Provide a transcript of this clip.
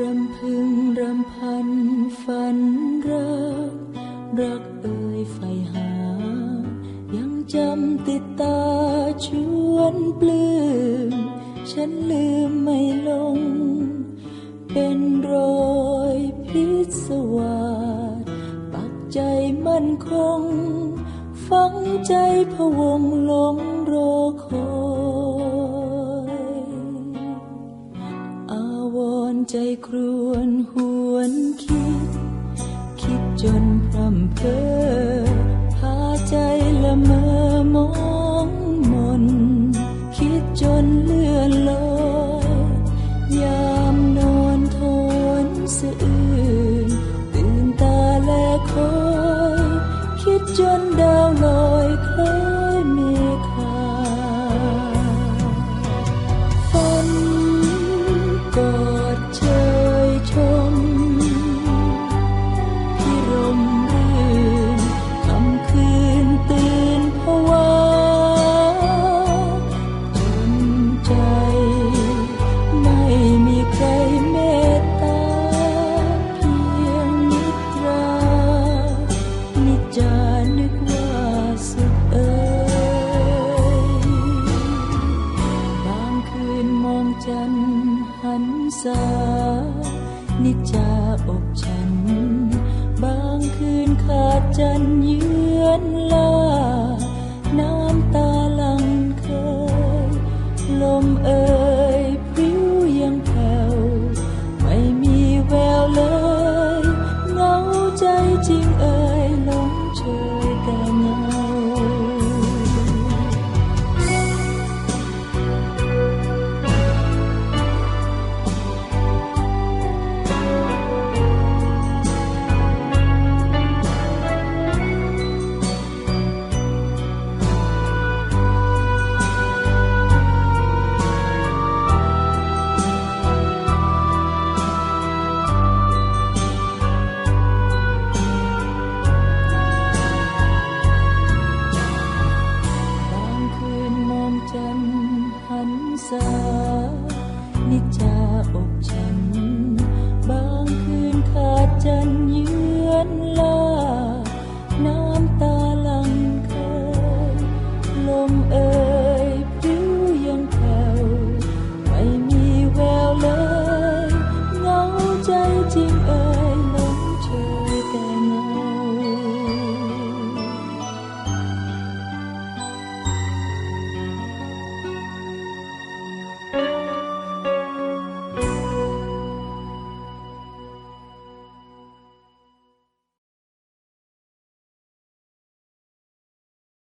รำพึงรำพันฝันรัก รักเอ่ยไฟหา ยังจำติดตาชวนปลื้ม ฉันลืมไม่ลง เป็นรอยพิศวาสปักใจมั่นคง ฝังใจพวงหลงรอคอย ใจครวนหวนคิด คิดจนพร่ำเพอพาใจละเมอมองา นิจาอบฉัน บางคืนขาดจันเยือนลา น้ำตาลังเคย ลมเอ่ยพิ้วยังแผ่วไม่มีแววเลย เงาใจจริงเอ่ย folks